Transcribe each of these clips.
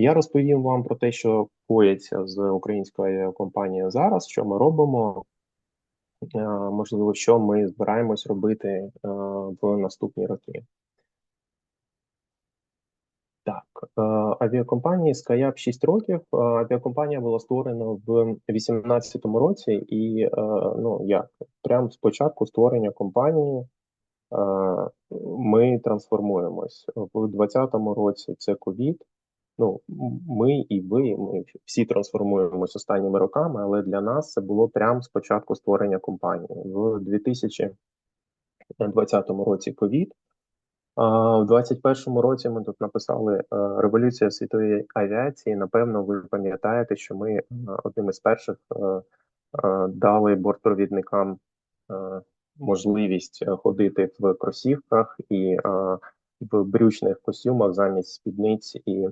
Я розповім вам про те, що коїться з українською авіакомпанією зараз, що ми робимо. Е, можливо, що ми збираємось робити е, в наступні роки. Так, е, авіакомпанії SkyUp 6 років. Авіакомпанія була створена в 2018 році, і ну як прямо спочатку створення компанії ми трансформуємось в 2020 році. Це ковід. Ну, ми і ви, ми всі трансформуємось останніми роками, але для нас це було прямо спочатку створення компанії в 2020 році. Ковід в 2021 році ми тут написали е, революція світової авіації. Напевно, ви пам'ятаєте, що ми е, одним із перших е, дали бортпровідникам можливість ходити в кросівках і в брючних костюмах замість спідниць і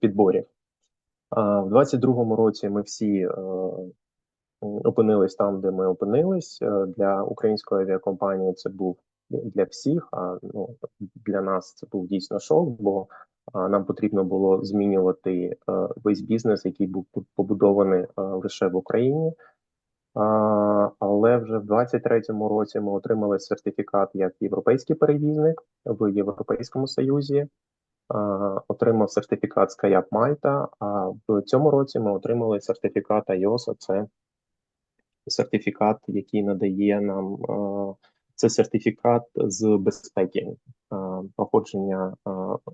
підборів. В 22-му році ми всі е, опинились там, де ми опинились. Е, для української авіакомпанії це був для всіх. А ну для нас це був дійсно шок, бо нам потрібно було змінювати весь бізнес, який був побудований лише в Україні. Але вже в 23-му році ми отримали сертифікат як європейський перевізник в Європейському Союзі отримав сертифікат SkyUp Malta, а в цьому році ми отримали сертифікат IOSA. Це сертифікат, який надає нам це сертифікат з безпеки, проходження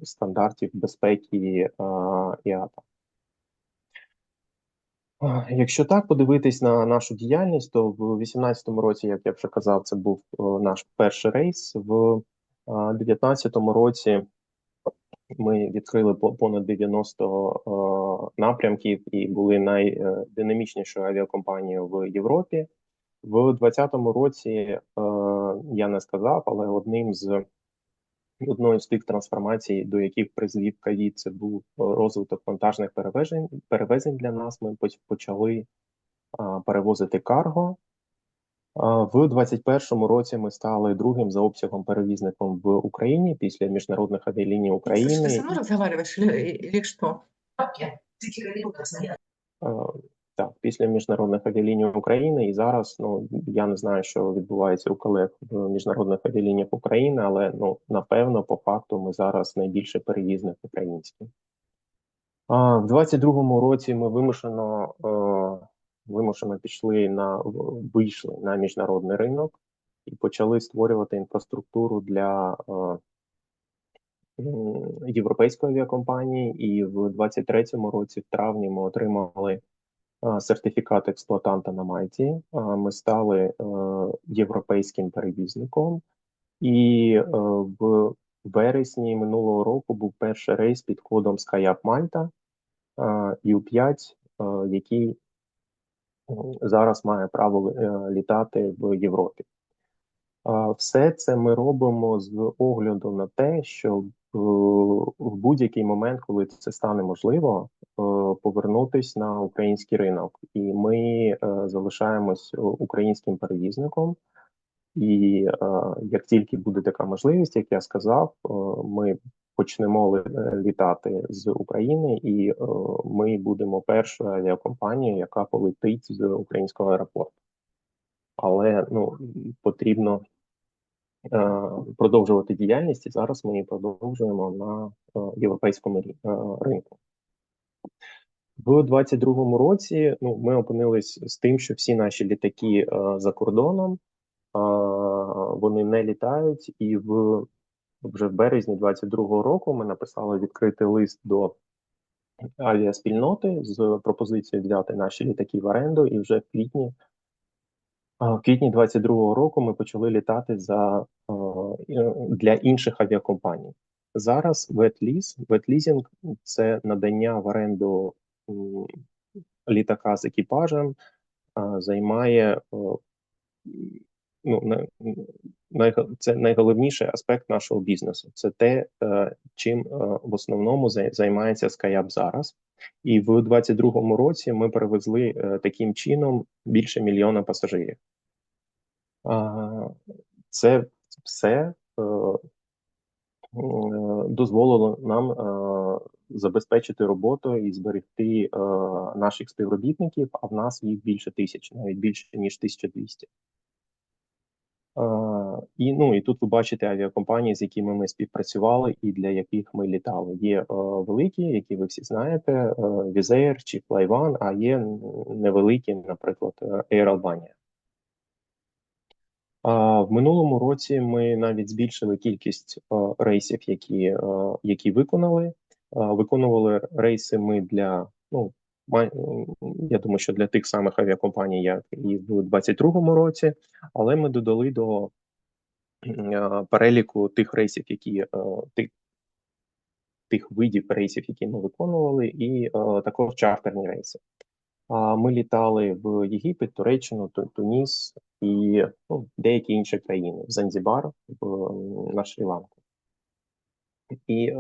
стандартів безпеки ІАТА. Якщо так подивитись на нашу діяльність, то в 2018 році, як я вже казав, це був наш перший рейс. В 2019 році ми відкрили понад 90 е, напрямків і були найдинамічнішою авіакомпанією в Європі. В 2020 році е, я не сказав, але одним з одною з тих трансформацій, до яких призвів ковід, це був розвиток вантажних перевезень. Перевезень для нас. Ми почали е, перевозити карго. В 2021 році ми стали другим за обсягом перевізником в Україні після міжнародних авіаліній України. Ти сам розмовляєш, чи що? Так, після міжнародних авіаліній України і зараз ну я не знаю, що відбувається у колег в міжнародних авіалініях України, але ну напевно, по факту, ми зараз найбільше перевізник український. В 22-му році ми вимушено е, вимушено пішли на вийшли на міжнародний ринок і почали створювати інфраструктуру для е, європейської авіакомпанії. І в 23-му році, в травні, ми отримали е, сертифікат експлуатанта на Майті. Е, ми стали європейським перевізником, і в вересні минулого року був перший рейс під кодом SkyUp U5, е, який зараз має право е, літати в Європі. Все це ми робимо з огляду на те, що в будь-який момент, коли це стане можливо, е, повернутися на український ринок, і ми е, залишаємось українським перевізником. І як тільки буде така можливість, як я сказав, ми почнемо літати з України, і е, ми будемо першою авіакомпанією, яка полетить з українського аеропорту. Але ну потрібно е, продовжувати діяльність, і зараз ми її продовжуємо на е, європейському е, ринку. В 22-му році ну, ми опинились з тим, що всі наші літаки е, за кордоном е, вони не літають, і в вже в березні 22-го року ми написали відкритий лист до авіаспільноти з пропозицією взяти наші літаки в оренду, і вже в квітні. В квітні 22-го року ми почали літати за для інших авіакомпаній. Зараз ветліз, ветлізінг це надання в оренду літака з екіпажем, займає ну це найголовніший аспект нашого бізнесу. Це те, е, чим е, в основному займається SkyUp зараз. І в 2022 році ми перевезли е, таким чином більше мільйона пасажирів. Це все дозволило нам забезпечити роботу і зберегти наших співробітників, а в нас їх більше тисяч, навіть більше ніж 1200. Е, І ну і тут ви бачите авіакомпанії, з якими ми співпрацювали і для яких ми літали. Є е, великі, які ви всі знаєте, е, Wizz чи Flyone, а є невеликі, наприклад, Air Albania. В минулому році ми навіть збільшили кількість рейсів, які, які виконали. Виконували рейси ми для ну я думаю, що для тих самих авіакомпаній, як і в 2022 році, але ми додали до е, переліку тих рейсів, які е, тих, тих видів рейсів, які ми виконували, і е, також чартерні рейси. Ми літали в Єгипет, Туреччину, Ту- Туніс і ну, деякі інші країни, в Занзібар, в, на Шрі-Ланку. І е,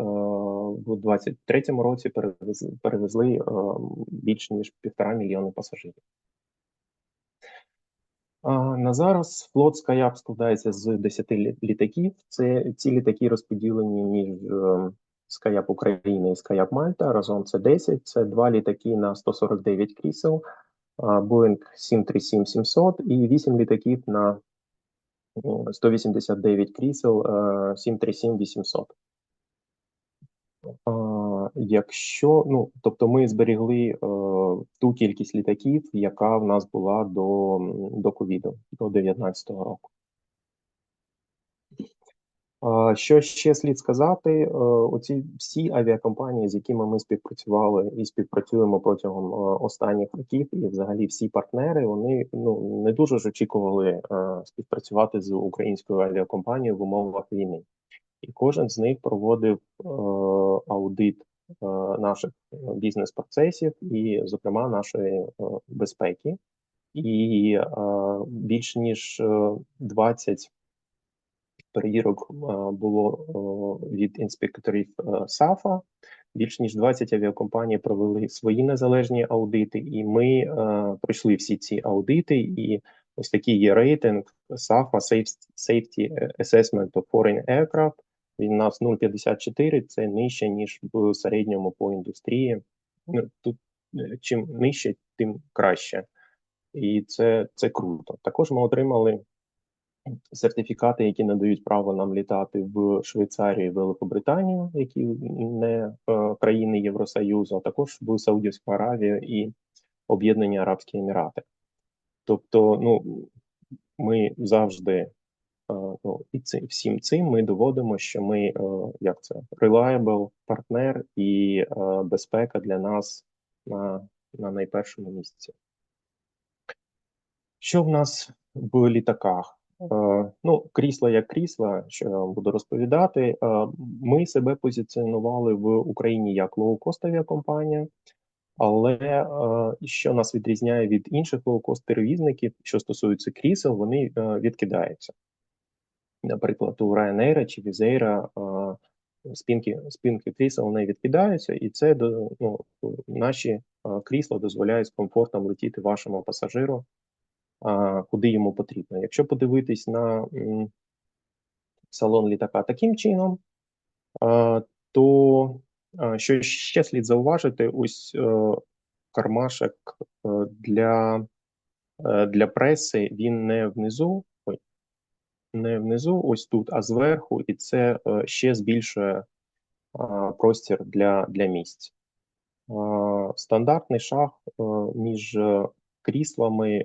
в 23-му році перевезли, перевезли е, більш ніж півтора мільйони пасажирів. На зараз флот SkyUp складається з 10 літаків. Це ці літаки розподілені між е, SkyUp Україна і SkyUp Мальта. Разом це 10. Це два літаки на 149 крісел, Boeing 737-700 і 8 літаків на е, 189 крісел е, 737-800. Якщо ну тобто ми зберігли е, ту кількість літаків, яка в нас була до, до ковіду, до 19-го року. А, Що ще слід сказати? Е, Оці всі авіакомпанії, з якими ми співпрацювали і співпрацюємо протягом е, останніх років, і взагалі всі партнери, вони ну не дуже ж очікували е, співпрацювати з українською авіакомпанією в умовах війни. І кожен з них проводив е, аудит е, наших е, бізнес-процесів і, зокрема, нашої е, безпеки. І е, більш ніж е, 20 перевірок е, було е, від інспекторів е, САФа. Більш ніж 20 авіакомпаній провели свої незалежні аудити, і ми е, пройшли всі ці аудити. І ось такий є рейтинг САФа Safety Assessment of Foreign Aircraft. Він у нас 0,54, це нижче, ніж в середньому по індустрії. Ну, тут е, чим нижче, тим краще. І це, це круто. Також ми отримали сертифікати, які надають право нам літати в Швейцарію, Великобританію, які не е, країни Євросоюзу, а також в Саудівську Аравію і Об'єднані Арабські Емірати. Тобто, ну ми завжди ну, і цим всім цим ми доводимо, що ми е, як це reliable партнер і е, безпека для нас на, на найпершому місці. Що в нас в літаках? Ну, крісла як крісла, що я вам буду розповідати. Ми себе позиціонували в Україні як лоукост авіакомпанія, але що нас відрізняє від інших лоукост перевізників, що стосується крісел, вони відкидаються. Наприклад, у Ryanair чи е, спинки, спинки крісел не відкидаються, і це до, ну, наші крісла дозволяють з комфортом летіти вашому пасажиру куди йому потрібно. Якщо подивитись на салон літака таким чином, то що ще слід зауважити, ось е, кармашек е, для, е, для преси він не внизу, не внизу, ось тут, а зверху, і це е, ще збільшує простір для, для місць. Стандартний шаг е, між е, кріслами е,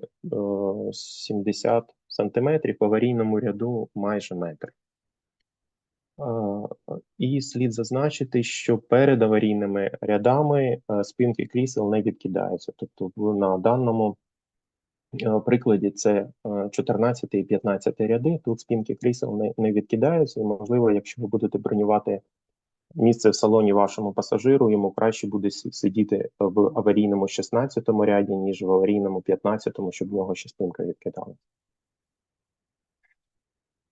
70 сантиметрів, в аварійному ряду майже метр. І слід зазначити, що перед аварійними рядами спинки крісел не відкидаються. Тобто, на даному прикладі це е, 14 і 15 ряди. Тут спинки крісел не, не відкидаються. І, можливо, якщо ви будете бронювати місце в салоні вашому пасажиру, йому краще буде сидіти в аварійному 16 ряді, ніж в аварійному 15, щоб в нього ще спинка відкидала.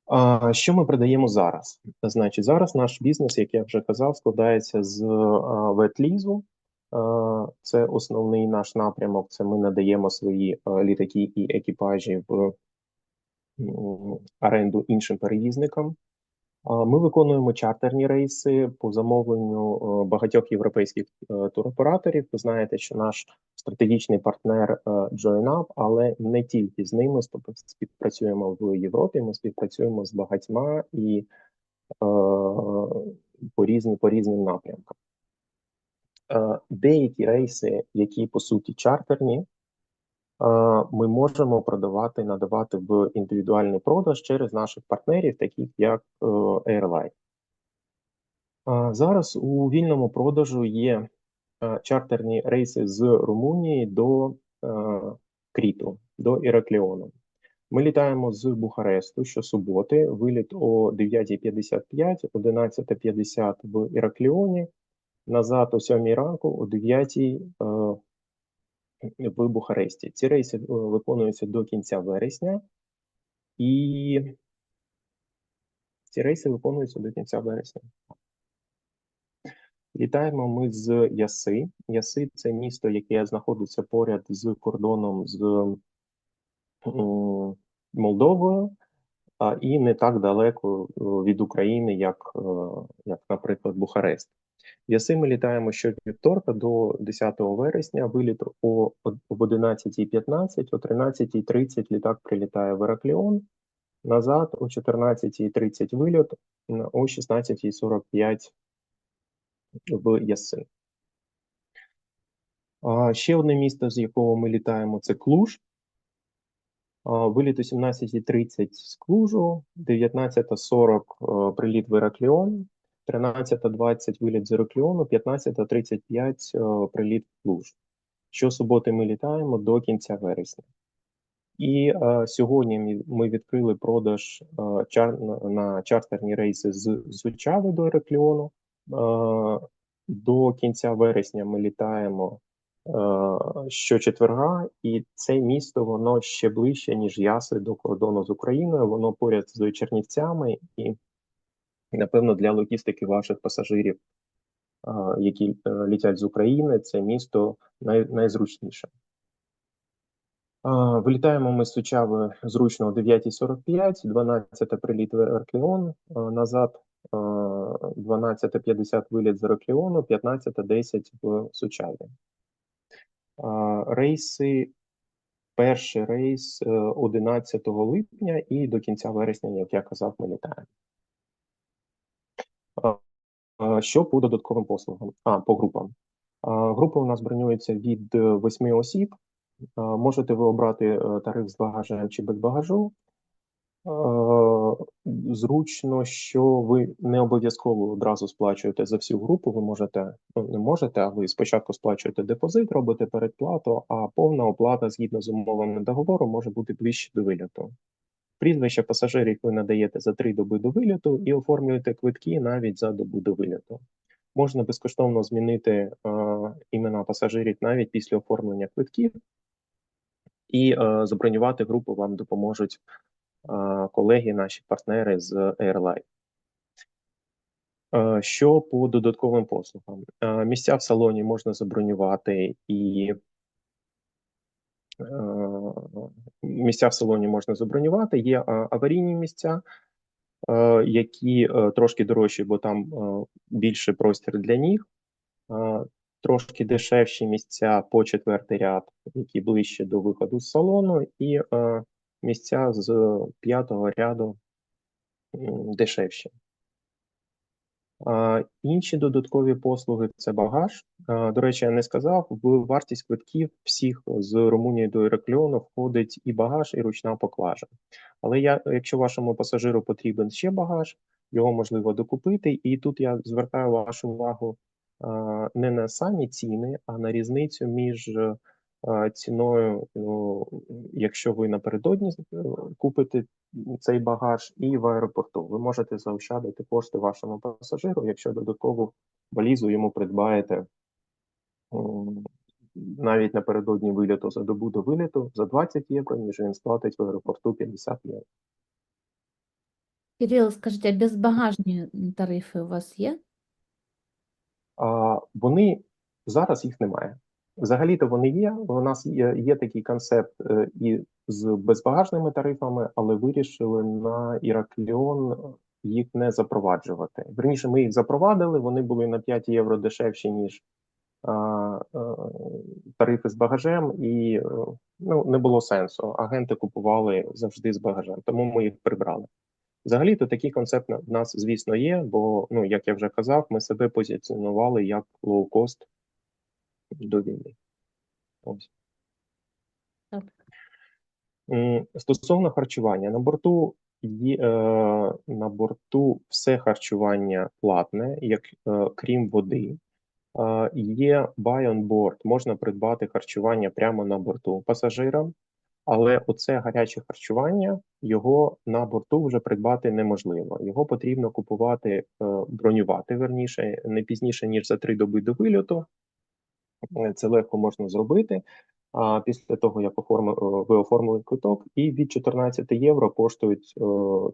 А, що ми продаємо зараз? Значить, зараз наш бізнес, як я вже казав, складається з ветлізу. А, Це основний наш напрямок. Це ми надаємо свої літаки і екіпажі в оренду іншим перевізникам. Ми виконуємо чартерні рейси по замовленню е, багатьох європейських е, туроператорів. Ви знаєте, що наш стратегічний партнер е, JoinUp, але не тільки з ними співпрацюємо в Європі. Ми співпрацюємо з багатьма і е, по різним по різним напрямкам. Е, Деякі рейси, які по суті чартерні, е, ми можемо продавати, надавати в індивідуальний продаж через наших партнерів, таких як е, Airline. Зараз у вільному продажу є чартерні рейси з Румунії до Кріту, до Іракліону. Ми літаємо з Бухаресту щосуботи, виліт о 9.55, 11.50 в Іракліоні, назад о 7 ранку, о 9 е, в Бухаресті. Ці рейси е, виконуються до кінця вересня, і ці рейси виконуються до кінця вересня. Літаємо ми з Яси. Яси це місто, яке знаходиться поряд з кордоном з Молдовою, а, і не так далеко е, від України, як, е, як, наприклад, Бухарест. Яси ми літаємо щовівторка до 10 вересня, виліт о об 11.15, о 13.30 літак прилітає в Іракліон, назад о 14.30 вильот, о 16.45 в Яси. А, ще одне місто, з якого ми літаємо, це Клуж. Виліт о 17.30 з Клужу, 19.40 е, приліт в Іракліон, 13.20 виліт з Іракліону, 15.35 е, приліт в Клуж. Щосуботи ми літаємо до кінця вересня. І е, сьогодні ми- відкрили продаж е, чар, на, чартерні рейси з Зучави до Іракліону. Е, до кінця вересня ми літаємо е, щочетверга, і це місто воно ще ближче, ніж Яси до кордону з Україною. Воно поряд з Чернівцями, і напевно для логістики ваших пасажирів, е, які е, літять з України, це місто най, найзручніше. Вилітаємо ми з Сучави зручно о 9.45, 12 приліт в Ерклеон, а, назад 12.50 виліт з Ерклеону, 15.10 в Сучаві. Рейси, перший рейс е, 11 липня і до кінця вересня, як я казав, ми літаємо. Що по додатковим послугам? А, по групам. Група у нас бронюється від 8 осіб. Можете ви обрати е, тариф з багажем чи без багажу. Е, Зручно, що ви не обов'язково одразу сплачуєте за всю групу. Ви можете, ну не можете, а ви спочатку сплачуєте депозит, робите передплату, а повна оплата згідно з умовами договору може бути ближче до виліту. Прізвище пасажирів ви надаєте за три доби до виліту і оформлюєте квитки навіть за добу до виліту. Можна безкоштовно змінити е, імена пасажирів навіть після оформлення квитків, і е, забронювати групу вам допоможуть е, колеги, наші партнери з Airline. Е, Що по додатковим послугам? Місця в салоні можна забронювати і місця в салоні можна забронювати. Є е, аварійні місця, е, які е, трошки дорожчі, бо там е, більше простір для ніг. Е, Трошки дешевші місця по четвертий ряд, які ближче до виходу з салону, і е, місця з п'ятого ряду дешевші. Інші додаткові послуги це багаж. До речі, я не сказав, в вартість квитків всіх з Румунії до Іракліону входить і багаж, і ручна поклажа. Але я, якщо вашому пасажиру потрібен ще багаж, його можливо докупити. І тут я звертаю вашу увагу не на самі ціни, а на різницю між ціною, ну, якщо ви напередодні е, купите цей багаж, і в аеропорту. Ви можете заощадити кошти вашому пасажиру, якщо додаткову валізу йому придбаєте навіть напередодні виліту за добу до виліту за 20 євро, ніж він сплатить в аеропорту 50 євро. Кирилл, скажіть, а безбагажні тарифи у вас є? А вони зараз їх немає. Взагалі-то вони є. У нас є, є такий концепт е, і з безбагажними тарифами, але вирішили на Іракліон їх не запроваджувати. Верніше, ми їх запровадили, вони були на 5 євро дешевші, ніж а, а, тарифи з багажем, і е, ну, не було сенсу. Агенти купували завжди з багажем, тому ми їх прибрали. Взагалі-то такий концепт в нас, звісно, є, бо, ну, як я вже казав, ми себе позиціонували як лоу-кост до війни. Ось. Стосовно харчування, на борту є, е, на борту все харчування платне, як е, крім води. Е, є buy on board, можна придбати харчування прямо на борту пасажирам, але оце гаряче харчування його на борту вже придбати неможливо. Його потрібно купувати, е, бронювати верніше, не пізніше ніж за три доби до вильоту. Е, Це легко можна зробити. А після того, як оформи, ви оформили квиток, і від 14 євро коштують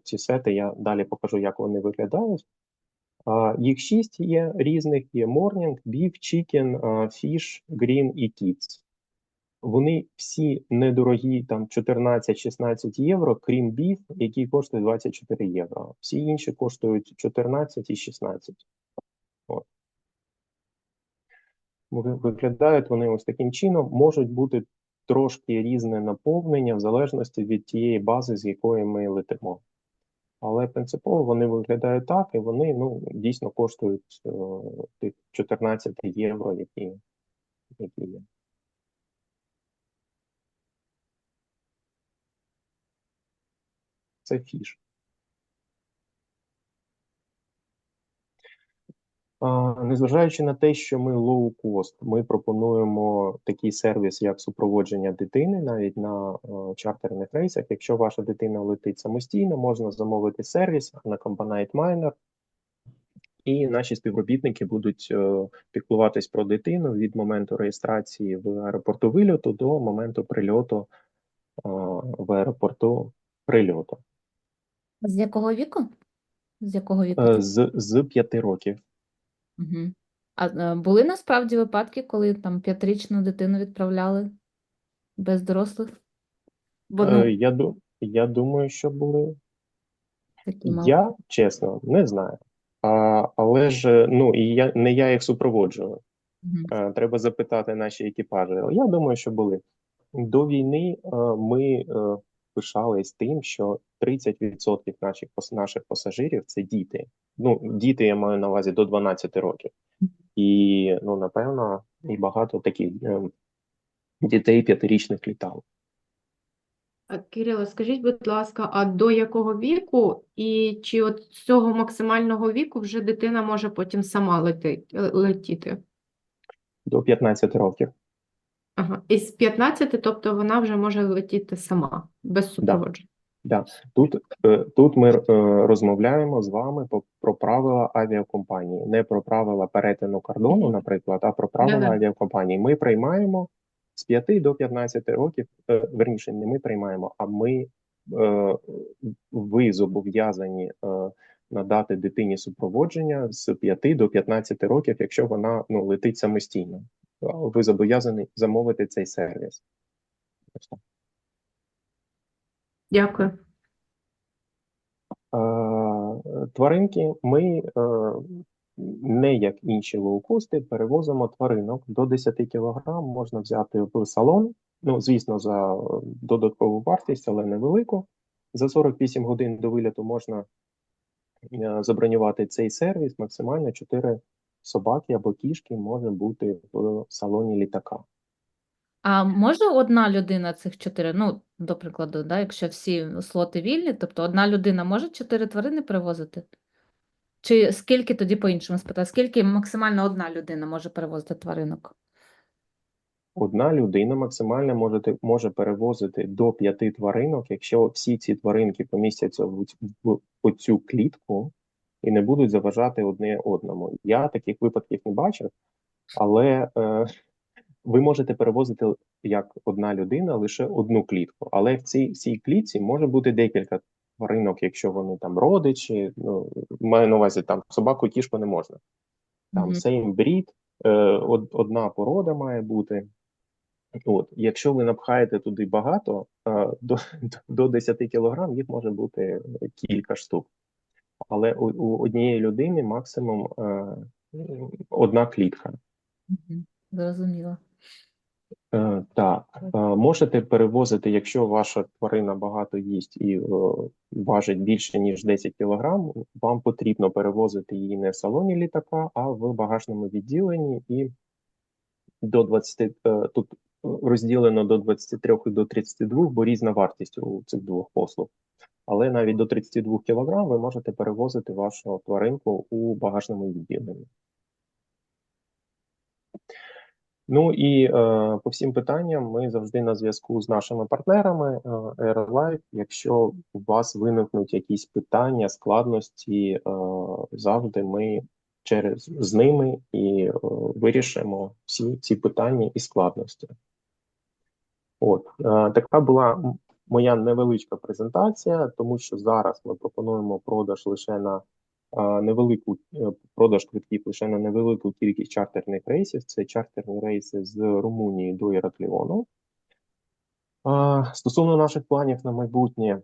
ці сети. Я далі покажу, як вони виглядають. Їх шість є різних: є Morning, Beef, Chicken, Fish, Green і Kids. Вони всі недорогі, там 14-16 євро, крім Beef, який коштує 24 євро. Всі інші коштують 14 і 16. От. Ви- Виглядають вони ось таким чином, можуть бути трошки різне наповнення в залежності від тієї бази, з якої ми летимо. Але принципово вони виглядають так, і вони ну, дійсно коштують е, тих 14 євро, які, які є. Це фіш. Незважаючи на те, що ми low cost, ми пропонуємо такий сервіс, як супроводження дитини, навіть на е, чартерних рейсах. Якщо ваша дитина летить самостійно, можна замовити сервіс на Accompanied Minor, і наші співробітники будуть е, піклуватись про дитину від моменту реєстрації в аеропорту вильоту до моменту прильоту е, в аеропорту прильоту. З якого віку? З якого віку? З, з 5 років. Мгм. А е, були насправді випадки, коли там п'ятирічну дитину відправляли без дорослих? Бо ну, Е, Я, ду- я думаю, що були. такі мали. Я чесно не знаю. А, але ж ну і я не я їх супроводжую. Мгм. Е, Треба запитати наші екіпажі. Я думаю, що були до війни. е, Ми е, пишались тим, що 30% наших наших пасажирів це діти. Ну, діти я маю на увазі до 12 років, і ну напевно, і багато таких е, дітей п'ятирічних літало. Кирило, скажіть, будь ласка, а до якого віку і чи от з цього максимального віку вже дитина може потім сама летить, е, летіти? До 15 років. Ага. Із 15, тобто вона вже може летіти сама, без супроводження. Да. Тут, е, тут ми е, розмовляємо з вами про правила авіакомпанії, не про правила перетину кордону, наприклад, а про правила Да-да. авіакомпанії. Ми приймаємо з 5 до 15 років, е, верніше, не ми приймаємо, а ми ви зобов'язані надати дитині супроводження з 5 до 15 років, якщо вона ну, летить самостійно. Ви зобов'язані замовити цей сервіс. Дякую. Е, Тваринки ми е, не як інші лоукости перевозимо тваринок до 10 кг можна взяти в салон. Ну, звісно, за е, додаткову вартість, але невелику. За 48 годин до виліту можна е, забронювати цей сервіс. Максимально 4 собаки або кішки може бути в салоні літака. А може одна людина цих чотири, ну, до прикладу, да, якщо всі слоти вільні, тобто одна людина може чотири тварини перевозити? Чи скільки тоді по-іншому спитати, скільки максимально одна людина може перевозити тваринок? Одна людина максимально може, може перевозити до п'яти тваринок, якщо всі ці тваринки помістяться в, ць- в оцю клітку і не будуть заважати одне одному. Я таких випадків не бачив, але е, ви можете перевозити як одна людина лише одну клітку. Але в цій, цій клітці може бути декілька тваринок, якщо вони там родичі. Ну, маю на увазі там собаку, кішку не можна. Там Мгм. same breed, е, од- одна порода має бути. От, якщо ви напхаєте туди багато, е, до, до 10 кг їх може бути кілька штук. Але у, у однієї людини максимум е, одна клітка. Зрозуміло. Е, Так, е, можете перевозити, якщо ваша тварина багато їсть і е, важить більше ніж 10 кг, вам потрібно перевозити її не в салоні літака, а в багажному відділенні і до 20, е, тут розділено до 23 і до 32, бо різна вартість у цих двох послуг. Але навіть до 32 кг ви можете перевозити вашу тваринку у багажному відділенні. Ну і е, по всім питанням ми завжди на зв'язку з нашими партнерами е, AirLife. Якщо у вас виникнуть якісь питання, складності, е, завжди ми через з ними і е, вирішимо всі ці питання і складності. От е, така була моя невеличка презентація, тому що зараз ми пропонуємо продаж лише на е, невелику е, продаж квитків лише на невелику кількість чартерних рейсів. Це чартерні рейси з Румунії до Іракліону. А, Стосовно наших планів на майбутнє,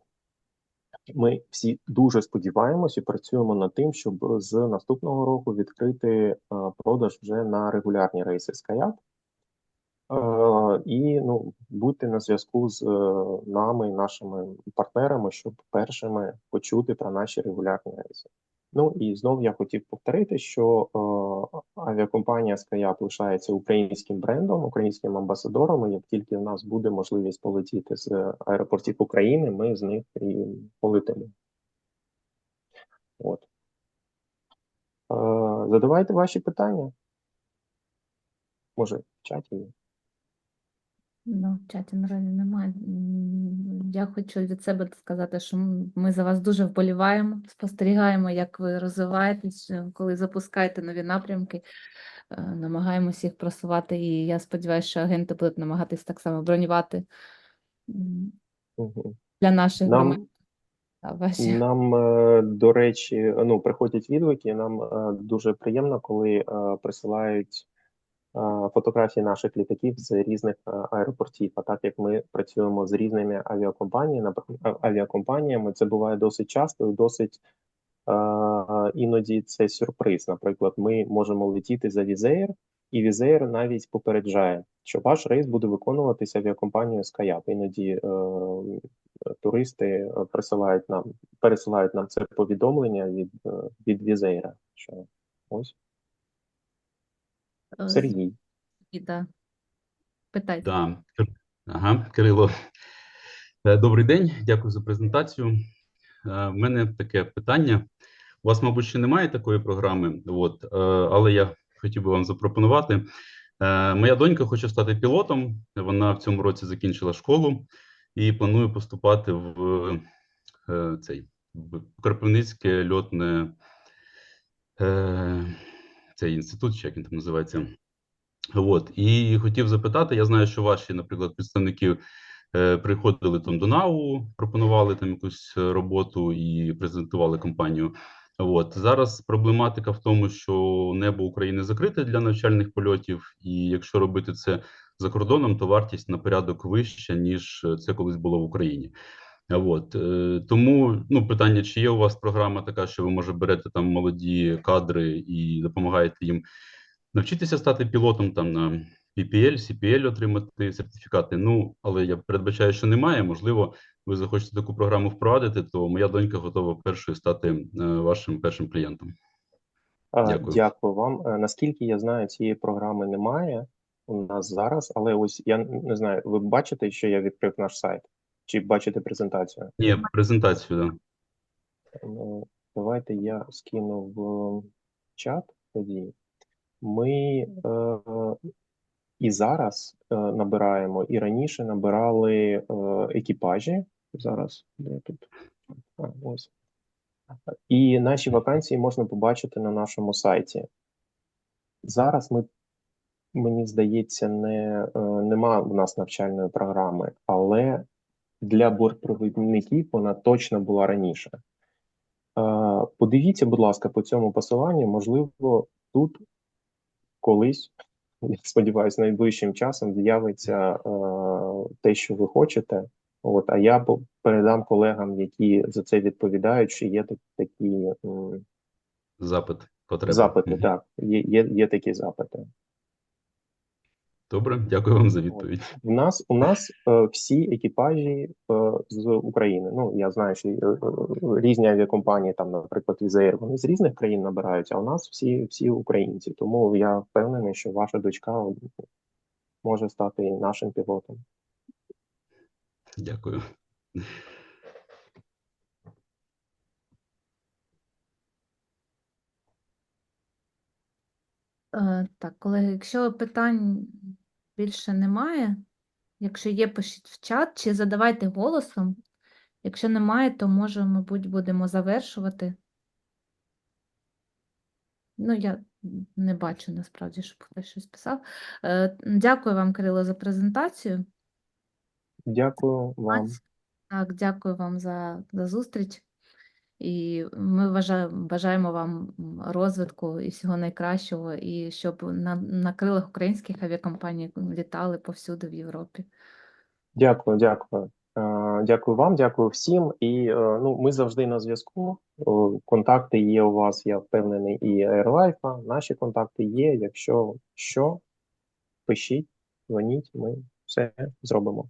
ми всі дуже сподіваємось і працюємо над тим, щоб з наступного року відкрити е, продаж вже на регулярні рейси Skyat. Е, І ну, будьте на зв'язку з е, нами, нашими партнерами, щоб першими почути про наші регулярні рейси. Ну і знов я хотів повторити, що е, авіакомпанія Skyat лишається українським брендом, українським амбасадором. І як тільки в нас буде можливість полетіти з аеропортів України, ми з них і полетимо. От. Е, задавайте ваші питання. Може, в чаті. Ну, в чаті наразі немає. Я хочу від себе сказати, що ми за вас дуже вболіваємо, спостерігаємо, як ви розвиваєтесь, е, коли запускаєте нові напрямки, е, намагаємося їх просувати. І я сподіваюся, що агенти будуть намагатись так само бронювати для наших Нам, ваші. нам, е, до речі, ну, приходять відгуки. Нам дуже приємно, коли присилають фотографії наших літаків з різних е, аеропортів. А так як ми працюємо з різними авіакомпаніями, авіакомпаніями, це буває досить часто і досить е, іноді це сюрприз. Наприклад, ми можемо летіти за Візеєр, і Візеєр навіть попереджає, що ваш рейс буде виконуватися авіакомпанією Skyap. Іноді е, туристи е, присилають нам, пересилають нам це повідомлення від, е, від Візеєра. Що ось Е, Сергій. І, да. Питайте. Да. Ага, Кирило. Е, Добрий день, дякую за презентацію. Е, В мене таке питання. У вас, мабуть, ще немає такої програми, от, е, але я хотів би вам запропонувати. Е, Моя донька хоче стати пілотом. Вона в цьому році закінчила школу і планує поступати в е, цей в Кропивницьке льотне е, цей інститут, чи як він там називається. От і хотів запитати. Я знаю, що ваші, наприклад, представники е, приходили там до НАУ, пропонували там якусь е, роботу і презентували компанію. От зараз проблематика в тому, що небо України закрите для навчальних польотів, і якщо робити це за кордоном, то вартість на порядок вища, ніж е, це колись було в Україні. От е, тому ну питання: чи є у вас програма така, що ви може берете там молоді кадри і допомагаєте їм навчитися стати пілотом там на PPL, CPL отримати сертифікати. Ну але я передбачаю, що немає. Можливо, ви захочете таку програму впровадити, то моя донька готова першою стати е, вашим першим клієнтом. Дякую. Дякую вам. Е, Наскільки я знаю, цієї програми немає у нас зараз, але ось я не знаю, ви бачите, що я відкрив наш сайт? Чи бачите презентацію? Ні, презентацію. Да. Ну, давайте я скину в чат тоді. Ми е, і зараз е, набираємо, і раніше набирали е, екіпажі. Зараз де тут? А, ось. І наші вакансії можна побачити на нашому сайті. Зараз ми, мені здається, не, е, нема в нас навчальної програми, але для бортпровідників вона точно була раніше. Е, Подивіться, будь ласка, по цьому посиланню, можливо, тут колись, я сподіваюся, найближчим часом з'явиться е, те, що ви хочете. От, а я передам колегам, які за це відповідають, що є так- такі м, Запит, потреба. запити. Так, є, є, є такі запити. Добре, дякую вам за відповідь. В нас у нас е, всі екіпажі е, з України. Ну я знаю, що е, е, різні авіакомпанії, там, наприклад, Візаєр, вони з різних країн набираються, а у нас всі всі українці. Тому я впевнений, що ваша дочка може стати і нашим пілотом. Дякую. Е, Так, колеги, якщо питань більше немає, якщо є, пишіть в чат чи задавайте голосом. Якщо немає, то може, мабуть, будемо завершувати. Ну, я не бачу насправді, щоб хтось щось писав. Е, Дякую вам, Кирило, за презентацію. Дякую вам. Так, дякую вам за, за зустріч. І ми бажаємо вам розвитку і всього найкращого, і щоб на, на крилах українських авіакомпаній літали повсюди в Європі. Дякую, дякую. Е, Дякую вам, дякую всім. І е, ну, ми завжди на зв'язку. Контакти є у вас, я впевнений, і AirLife. Наші контакти є. Якщо що, пишіть, дзвоніть, ми все зробимо.